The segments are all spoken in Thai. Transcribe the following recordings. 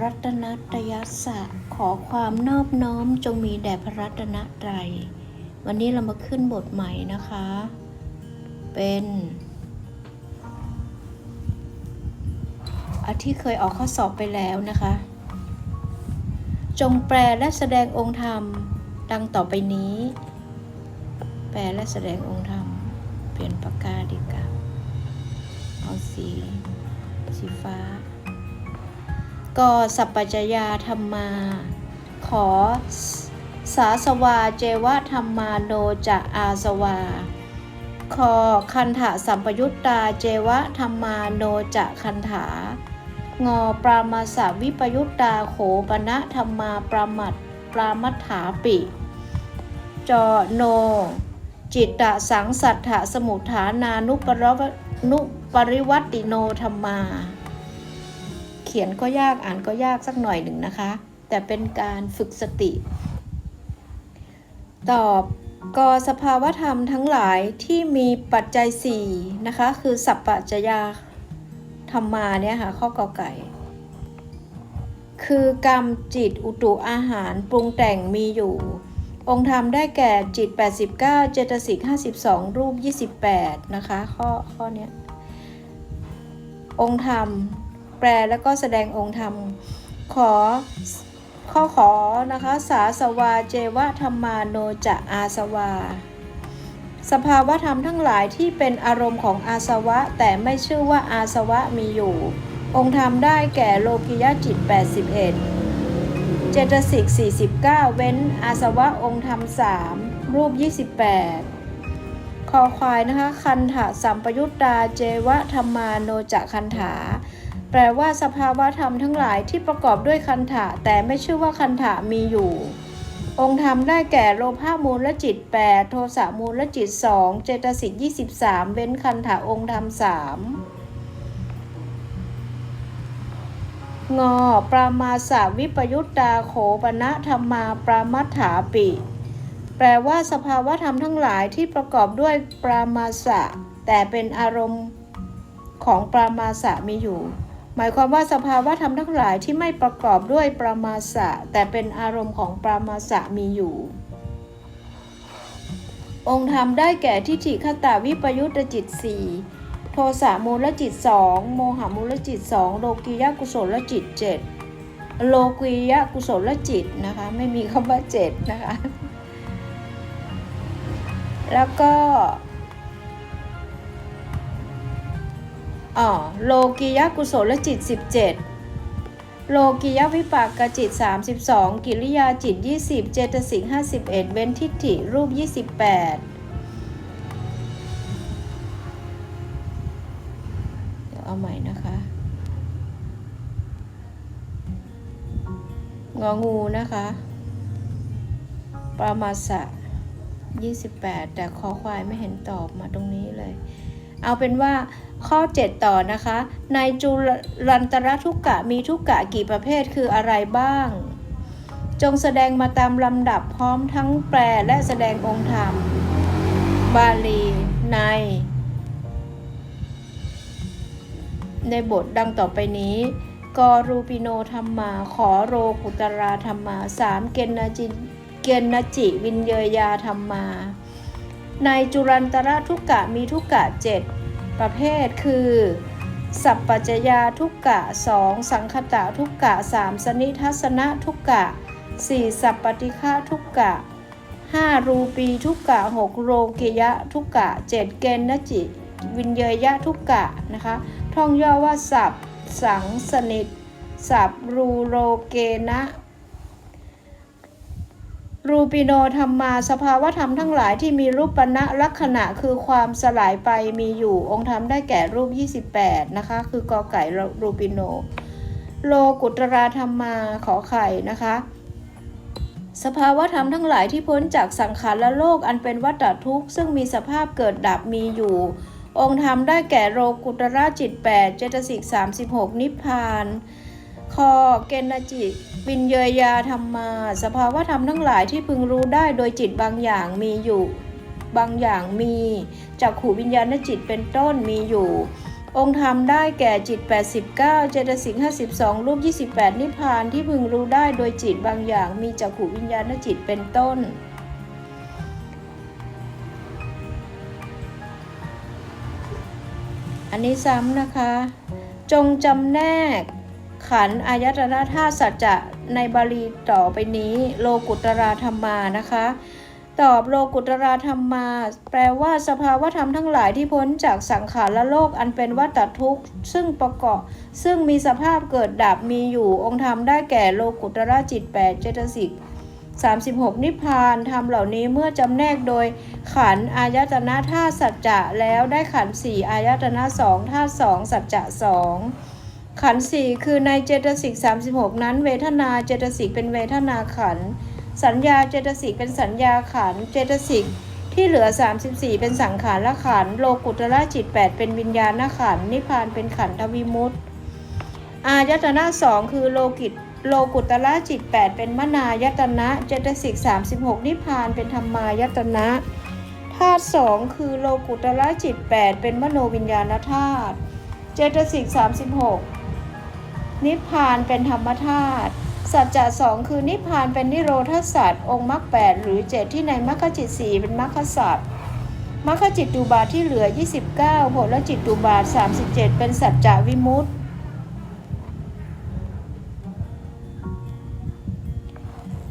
รัตนตยัสะขอความนอบน้อมจงมีแด่พระรัตนตรัย วันนี้เรามาขึ้นบทใหม่นะคะ เป็นอาที่เคยออกข้อสอบไปแล้วนะคะ จงแปลและแสดงองค์ธรรมดังต่อไปนี้ แปลและแสดงองค์ธรรม เปลี่ยนปากกาดีกว่าเอาสี สีฟ้า กสัพปัจยาธรรมา ขอสาสวาเจวะธรรมาโนจะอาสวา คอคันถะสัมปยุตตาเจวะธรรมาโนจะคันถางอปรามาสวิปยุตตาโขปณะธรรมาปรามัดปรามัฏฐาปิจอโน จิตตสังสัทธะสมุทฐานานุปรวนุปริวัติโนธรรมา เขียนก็ยากอ่านก็ยากสักหน่อยหนึ่งนะคะ แต่เป็นการฝึกสติ ตอบกสภาวธรรมทั้งหลายที่มีปัจจัยสี่นะคะ คือสัพปัจจยาธรรมาเนี่ยค่ะข้อกอไก่ คือกรรมจิตอุตุอาหารปรุงแต่งมีอยู่ องค์ธรรมได้แก่จิต 89 เจตสิก52 รูป 28 นะคะ ข้อข้อเนี้ยองค์ธรรม แปลแล้วก็แสดงองค์ธรรม ขอข้อขอนะคะ สาสวาเจวะธรรมาโนจะอาสวา สภาวะธรรมทั้งหลายที่เป็นอารมณ์ของอาสวะ แต่ไม่ชื่อว่าอาสวะมีอยู่ องค์ธรรมได้แก่โลกิยจิต 81 เจตสิก 49 เว้นอาสวะองค์ธรรม 3 รูป 28 คอควายนะคะ คันถะสัมปยุตตาเจวะธรรมาโนจะคันถา แปลว่าสภาวะธรรมทั้งหลายที่ประกอบด้วยคันถะแต่ไม่ชื่อว่าคันถะมีอยู่ องค์ธรรมได้แก่โลภะมูลและจิต 8 โทสะมูลและจิต 2 เจตสิก23 เว้นคันถะองค์ธรรม3งอปรามาสาวิปยุตตาโขปณะธรรมาปรามัฏฐาปิ แปลว่าสภาวะธรรมทั้งหลายที่ประกอบด้วยปรามาสะแต่เป็นอารมณ์ของปรามาสะมีอยู่ มายความว่าสภาวะธรรมทั้งหลายที่ไม่ประกอบด้วยปรามาสะ แต่เป็นอารมณ์ของปรามาสะมีอยู่ องค์ธรรมได้แก่ทิฏฐิคตาวิปยุตจิตสี่โทสะมูลจิตสองโมหมูลจิตสองโลกียกุศลจิตเจ็ดโลกียกุศลจิตนะคะไม่มีคำว่าเจ็ดนะคะ แล้วก็ อ๋อโลกียกุศลจิต 17 โลกียวิปากกจิต 32 กิริยาจิต 20 เจตสิก51เว้นทิฏฐิรูป 28เดี๋ยวเอาใหม่นะคะงองูนะคะ ปรามาสะ28 แต่คอควายไม่เห็นตอบมาตรงนี้เลย เอาเป็นว่าข้อ 7 ต่อนะคะ ในจุลันตรทุกกะมีทุกกะกี่ประเภทคืออะไรบ้าง จงแสดงมาตามลำดับพร้อมทั้งแปลและแสดงองค์ธรรม บาลี ใน ในบทดังต่อไปนี้กอรูปิโนธรรมา ขอโรกุตราธรรมาสามเกณจิเกณจิวินเยยาธรรมา ในจุรันตระทุกกะมีทุกกะเจ็ดประเภทคือ สัพปัจจยาทุกกะสองสังคตะทุกกะสามสนิทัศนะทุกกะสี่สัพปฏิฆาทุกกะห้ารูปีทุกกะหกโรกิยะทุกกะเจ็ดเกณจิวินเยยะทุกกะนะคะท่องย่อว่าสับสังสนิทสับรูโรเกนะ รูปิโนธรรมาสภาวธรรมทั้งหลายที่มีรูปปณะลักษณะคือความสลายไปมีอยู่องค์ธรรมได้แก่รูป 28 นะคะ คือกอไก่รูปิโน โลกุตราธรรมาขอไข่นะคะ สภาวธรรมทั้งหลายที่พ้นจากสังขารและโลกอันเป็นวัฏทุกข์ ซึ่งมีสภาพเกิดดับมีอยู่ องค์ธรรมได้แก่โลกุตระจิต 8 เจตสิก36 นิพพาน คอเกณจิตวินเยยาธรรมา สภาวะธรรมทั้งหลายที่พึงรู้ได้โดยจิตบางอย่างมีอยู่ บางอย่างมีจากขูวิญญาณจิตเป็นต้นมีอยู่ องค์ธรรมได้แก่จิต 89 เจตสิก52 รูป 28 นิพพานที่พึงรู้ได้โดยจิตบางอย่างมีจักขุวิญญาณจิตเป็นต้นอันนี้ซ้ำนะคะ จงจำแนก ขันอายตนะธาตุสัจจะในบาลีต่อไปนี้ โลกุตราธรรมานะคะ ตอบโลกุตราธรรมา แปลว่าสภาวธรรมทั้งหลายที่พ้นจากสังขารและโลกอันเป็นวัฏทุกข์ ซึ่งประกอบซึ่งมีสภาพเกิดดับมีอยู่องค์ธรรมได้แก่โลกุตระจิต 8 เจตสิก36 นิพพานธรรมเหล่านี้เมื่อจำแนกโดยขันอายตนะธาตุสัจจะแล้วได้ขันสี่อายตนะสองธาตุสองสัจจะสอง ขันสี่คือในเจตสิก36 นั้น เวทนาเจตสิกเป็นเวทนาขัน สัญญาเจตสิกเป็นสัญญาขัน เจตสิกที่เหลือ 34 เป็นสังขารละขัน โลกุตระจิต 8 เป็นวิญญาณขัน นิพพานเป็นขันธวิมุตติ อายตนะสองคือโลกิตโลกุตละจิต 8 เป็นมนายตนะ เจตสิก36 นิพพานเป็นธรรมายตนะ ธาตุสองคือโลกุตละจิต 8 เป็นมโนวิญญาณธาตุ เจตสิก36 นิพพานเป็นธรรมธาตุสัจจะสองคือนิพพานเป็นนิโรธสัตว์องค์มรรคแปดหรือเจ็ดที่ในมรรคจิตสี่เป็นมรรคสัตว์มรรคจิตตุบาทที่เหลือ 29ผลจิตตุบาท 37 เป็นสัจจะวิมุตติ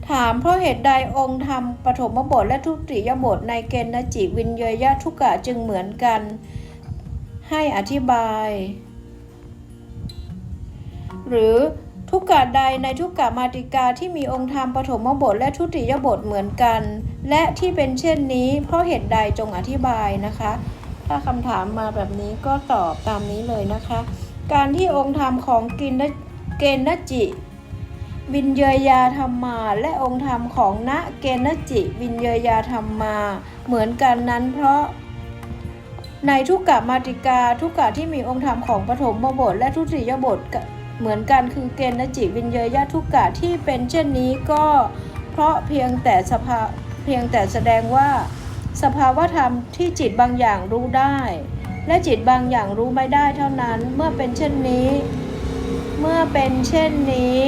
ถามเพราะเหตุใดองค์ธรรมปฐมบทและทุติยบทในเกณฑ์จิวินเยยะทุกกะจึงเหมือนกัน ให้อธิบาย หรือทุกกะใดในทุกกะมาติกาที่มีองค์ธรรมปฐมบทและทุติยบทเหมือนกัน และที่เป็นเช่นนี้ เพราะเหตุใดจงอธิบายนะคะ ถ้าคำถามมาแบบนี้ก็ตอบตามนี้เลยนะคะ การที่องค์ธรรมของกินเกณฑจิ วินเยยาธรรมา และองค์ธรรมของณเกณจิ วินเยยาธรรมา เหมือนกันนั้นเพราะในทุกกะมาติกาทุกกะที่มีองค์ธรรมของปฐมบทและทุติยบท เหมือนกันคือเกณฑ์จิวินเยยทุกกะที่เป็นเช่นนี้ก็เพราะเพียงแต่สภาเพียงแต่แสดงว่าสภาวธรรมที่จิตบางอย่างรู้ได้ และจิตบางอย่างรู้ไม่ได้เท่านั้นเมื่อเป็นเช่นนี้ เมื่อเป็นเช่นนี้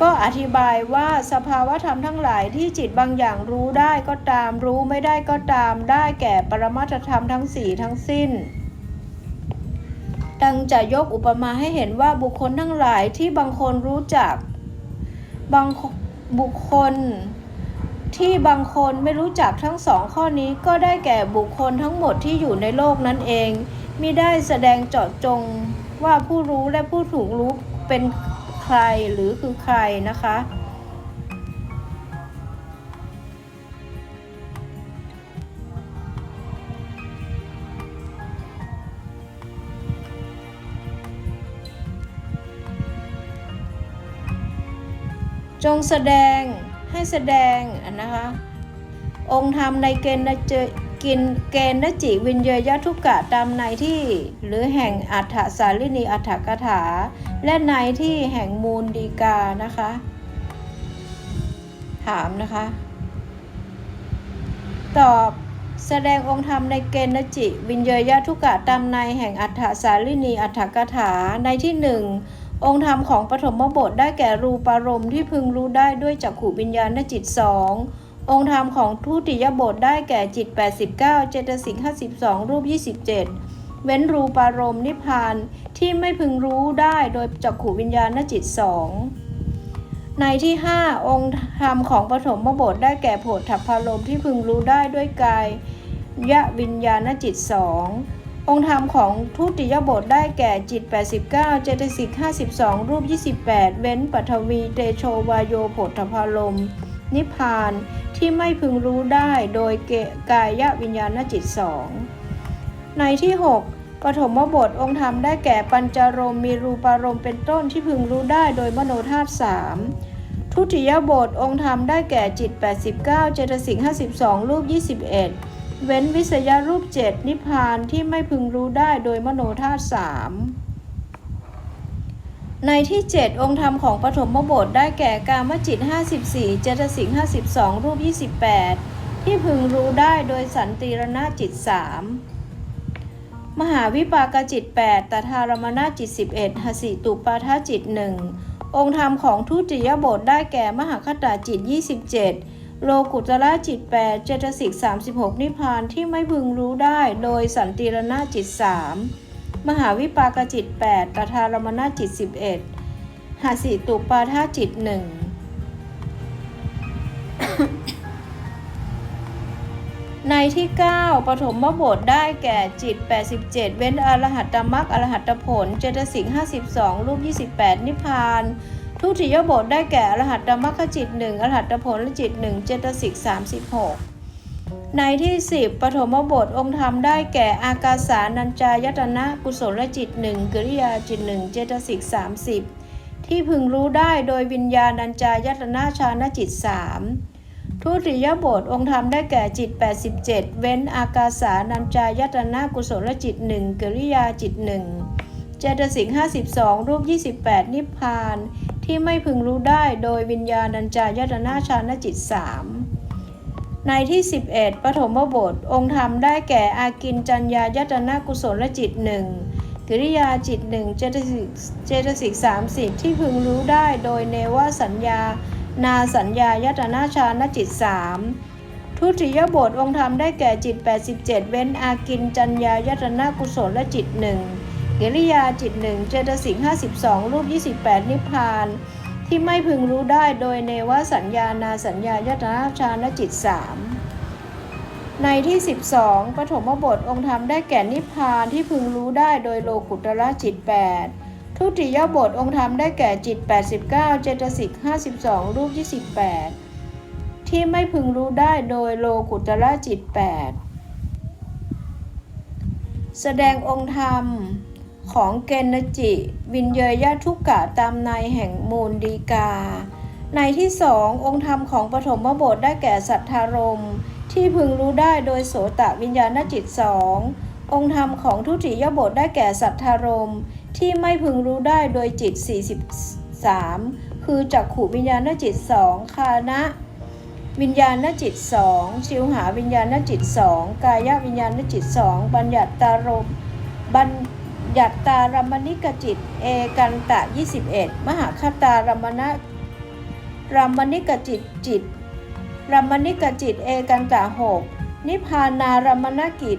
ก็อธิบายว่าสภาวธรรมทั้งหลายที่จิตบางอย่างรู้ได้ก็ตามรู้ไม่ได้ก็ตามได้แก่ปรมัตธรรมทั้งสี่ทั้งสิ้น ดังจะยกอุปมาให้เห็นว่าบุคคลทั้งหลายที่บางคนรู้จัก บางบุคคล ที่บางคนไม่รู้จักทั้งสองข้อนี้ก็ได้แก่บุคคลทั้งหมดที่อยู่ในโลกนั้นเองมิได้แสดงเจาะจงว่าผู้รู้และผู้ถูกรู้เป็นใครหรือคือใครนะคะ จงแสดงให้แสดงนะคะ องค์ธรรมในเกณฑ์นเจกินเกณฑ์จิวินเยยทุกกะตามในที่หรือแห่งอัฏฐสาลินีอัฏฐกถา และในที่แห่งมูลดีกานะคะ ถามนะคะ ตอบแสดงองค์ธรรมในเกณฑ์จิวินเยยทุกกะตามในแห่งอัฏฐสาลินีอัฏฐกถาในที่หนึ่ง องค์ธรรมของปฐมบทได้แก่รูปารมณ์ที่พึงรู้ได้ด้วยจักขุวิญญาณจิตสององค์ธรรมของทุติยบทได้แก่จิต 89 เจตสิก52 รูป 27 เว้นรูปารมณ์นิพพานที่ไม่พึงรู้ได้โดยจักขุวิญญาณจิตสองในที่ 5 องค์ธรรมของปฐมบทได้แก่โผฏฐัพพารมณ์ที่พึงรู้ได้ด้วยกายยะวิญญาณจิตสอง องค์ธรรมของทุติยบทได้แก่จิต 89 เจตสิก 52 รูป 28 เว้นปัทวี เตโชวายโยโผฏพารมนิพพานที่ไม่พึงรู้ได้โดยเกกายวิญญาณจิตสองในที่ 6ปฐมบทองค์ธรรมได้แก่ปัญจารมมีรูปารมณ์เป็นต้นที่พึงรู้ได้โดยมโนธาตุสามทุติยบทองค์ธรรมได้แก่จิต 89 เจตสิก52 รูป 21 เว้นวิสยรูป7นิพพานที่ไม่พึงรู้ได้โดยมโนธาตุสามในที่ 7 องค์ธรรมของปฐมบทได้แก่กามจิต 54 เจตสิก52 รูป 28 ที่พึงรู้ได้โดยสันติรณจิต 3 มหาวิปากจิต 8ตถารมณจิต 11หสิตุปาทจิตหนึ่งองค์ธรรมของทุติยบทได้แก่มหาคตาจิต 27 โลกุตระจิต 8 เจตสิก 36 นิพพานที่ไม่พึงรู้ได้โดยสันติรณจิต 3 มหาวิปากจิต8ตถารมณจิต 11หาสิตุปาทจิตหนึ่งในที่ 9ปฐมบทได้แก่จิต 87 เว้นอรหัตตมรรคอรหัตตผล เจตสิก 52 รูป 28 นิพพาน ทุติยบทได้แก่อรหัตตมรคจิต1อรหัตตผลจิต1เจตสิก36 ในที่ 10ปฐมบทองค์ธรรมได้แก่อากาสานัญจายตนะกุศลจิต1กิริยาจิต1เจตสิก30 ที่พึงรู้ได้โดยวิญญาณัญจายตนะชานจิต3ทุติยบทองค์ธรรมได้แก่จิต 87 เว้นอากาสานัญจายตนะกุศลจิตหนึ่งกิริยาจิตหนึ่งเจตสิก52 รูป 28 นิพพาน ที่ไม่พึงรู้ได้โดยวิญญาณัญจายตนะชานจิต3ในที่ 11ปฐมบท องค์ธรรมได้แก่อากินจัญญายตนะกุศลจิตหนึ่งกิริยาจิตหนึ่งเจตสิกเจตสิก30ที่พึงรู้ได้โดยเนวสัญญา นาสัญญายตนาชานจิต3ทุติยบทองค์ธรรมได้แก่จิต 87 เว้นอากินจัญญายตนากุศลและจิตหนึ่ง กิริยาจิตหนึ่งเจตสิก52 รูป 28 นิพพาน ที่ไม่พึงรู้ได้โดยเนวสัญญานาสัญญายตนาชานจิต3ในที่ 12ปฐมบทองค์ธรรมได้แก่นิพพานที่พึงรู้ได้โดยโลกุตระจิต 8 ทุติยบทองค์ธรรมได้แก่จิต 89 เจตสิก52 รูป 28 ที่ไม่พึงรู้ได้โดยโลกุตระจิต 8 แสดงองค์ธรรม ของเกณจิ วินเยยะทุกกะตามในแห่งมูลดีกา ในที่สององค์ธรรมของปฐมบทได้แก่สัทธารม ที่พึงรู้ได้โดยโสตะวิญญาณจิตสององค์ธรรมของทุติยบทได้แก่สัทธารม ที่ไม่พึงรู้ได้โดยจิต 43 คือจักขูวิญญาณจิตสองคานะวิญญาณจิตสองชิวหาวิญญาณจิตสองกายวิญญาณจิตสองบัญญัตตารมบัญ ญัตตารมณิกจิต เอกันตะ 21 มหาคตารมณรมณิกจิตจิตรมณิกจิตเอกันตะ6นิพานารมณกิจ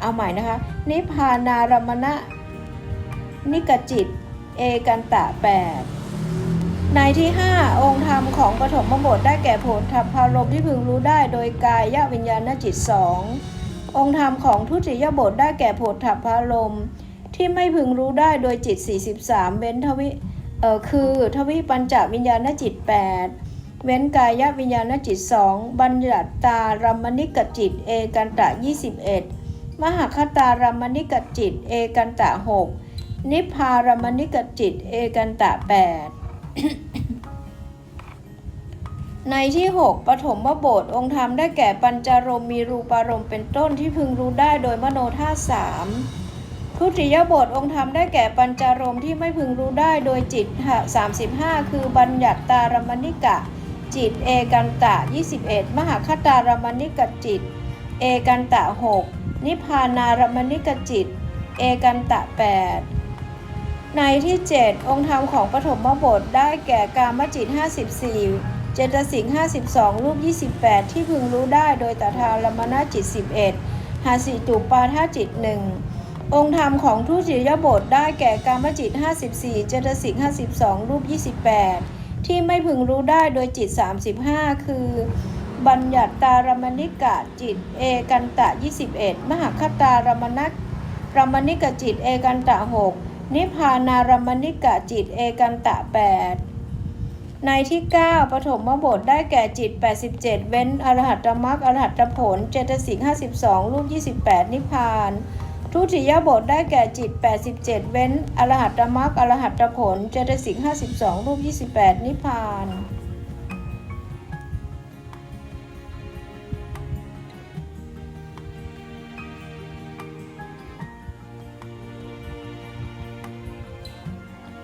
เอาใหม่นะคะ นิพานารมณนิกจิต เอกันตะ 8 ในที่ 5 องค์ธรรมของปฐมบทได้แก่โผฏฐัพพารมที่พึงรู้ได้โดยกายวิญญาณจิตสององค์ธรรมของทุติยบทได้แก่โผฏฐัพพารมณ์ ที่ไม่พึงรู้ได้โดยจิต 43 เว้นทวิเอ่อคือทวิปัญจวิญญาณจิต 8 เว้นกายวิญญาณจิตสองบัญญัตตารัมณิกจิต เอกันตะ 21 มหาคตารัมณิกจิต เอกันตะ 6 นิพพารมณิกจิต เอกันตะ 8ในที่ 6 ปฐมบทองค์ธรรมได้แก่ปัญจารมมีรูปารมณ์เป็นต้นที่พึงรู้ได้โดยมโนธาสาม ทุติยบทองค์ธรรมได้แก่ปัญจารมที่ไม่พึงรู้ได้โดยจิต 35 คือบัญญัติตารมณิกะ จิตเอกันตะ 21 มหาคตารมณิกจิต เอกันตะ 6 นิพานารมณิกจิต เอกันตะ 8 ในที่ 7 องค์ธรรมของปฐมบทได้แก่กามจิต 54 เจตสิก52 รูป 28 ที่พึงรู้ได้โดยตถารมณจิต 11หาสิตุปาทจิต1 องค์ธรรมของทุติยบทได้แก่กามจิต 54 เจตสิก 52 รูป 28 ที่ไม่พึงรู้ได้โดยจิต 35 คือ บัญญัติตารมณิกะจิต เอกันตะ 21 มหาคตารมณรมณิกจิต เอกันตะ 6 นิพพานารมณิกะจิต เอกันตะ 8ในที่ 9ปฐมบทได้แก่จิต 87 เว้นอรหัตตมรรคอรหัตตผล เจตสิก52 รูป 28 นิพพาน ทุติยบทได้แก่จิต 87 เว้น อรหัตตมรรคอรหัตตผลเจตสิก52 รูป 28 นิพพาน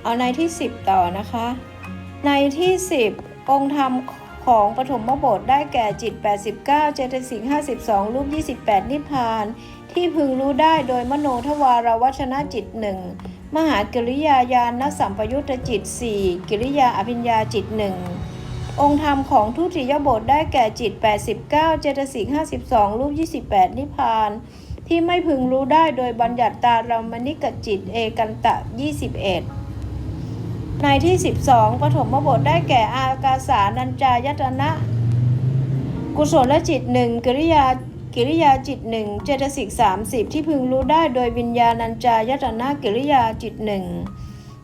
เอาในที่ 10 ต่อนะคะ ในที่ 10 องค์ธรรม ของปฐมบทได้แก่จิต 89 เจตสิก52 รูป 28 นิพพาน ที่พึงรู้ได้โดยมโนทวารวัชนะจิตหนึ่งมหากิริยาญาณสัมปยุตตจิตสี่กิริยาอภิญญาจิตหนึ่งองค์ธรรมของทุติยบทได้แก่จิต 89 เจตสิก52 รูป 28 นิพพาน ที่ไม่พึงรู้ได้โดยบัญญัติตารามณิกจิตเอกันตะ 21 ในที่ 12ปฐมบทได้แก่อากาสานัญจายตนะ กุศลจิตหนึ่งกิริยากิริยาจิตหนึ่งเจตสิก30ที่พึงรู้ได้โดยวิญญาณัญจายตนะกิริยาจิตหนึ่ง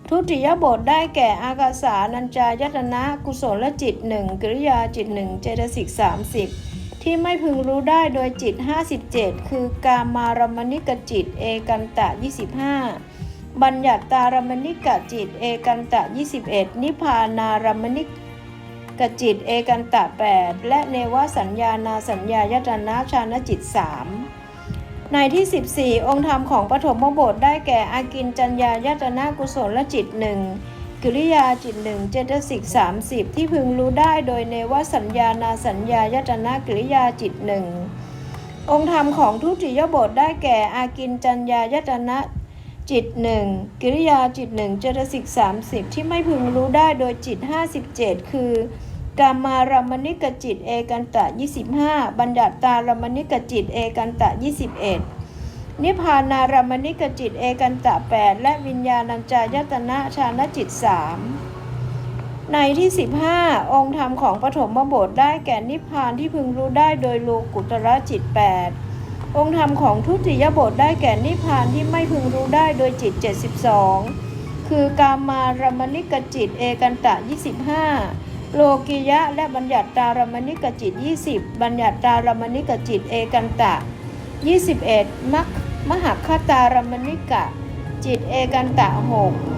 ทุติยบทได้แก่อากาสานัญจายตนะ กุศลจิตหนึ่งกิริยาจิตหนึ่งเจตสิก30ที่ไม่พึงรู้ได้โดยจิต 57 คือกามารมณิกจิต เอกันตะ 25 บัญญัติตารมณิกจิตเอกันตะ 21 นิพานารมณิกกจิตเอกันตะ 8 และเนวสัญญานาสัญญายตนะชานจิต 3 ในที่ 14 องค์ธรรมของปฐมบทได้แก่อากินจัญญายตนะกุศลลจิตหนึ่งกิริยาจิตหนึ่งเจตสิก30ที่พึงรู้ได้โดยเนวสัญญานาสัญญายตนะกิริยาจิตหนึ่งองค์ธรรมของทุติยบทได้แก่อากินจัญญายตนะ จิตหนึ่งกิริยาจิตหนึ่งเจตสิก30ที่ไม่พึงรู้ได้โดยจิต57คือกามารมณิกจิตเอกันตะ25บัญญัติตารมณิกจิตเอกันตะ21นิพพานารมณิกจิตเอกันตะ8และวิญญาณัญจายตนะชานจิต3ในที่ 15 องค์ธรรมของปฐมบทได้แก่นิพพานที่พึงรู้ได้โดยโลกุตระจิต 8 องค์ธรรมของทุติยบทได้แก่นิพพานที่ไม่พึงรู้ได้โดยจิต 72 คือกามารมณิกจิตเอกันตะ 25 โลกิยะและบัญญัติตารมณิกจิต 20 บัญญัติตารมณิกจิตเอกันตะ 21 มัคมหคตารมณิกะ จิตเอกันตะ 6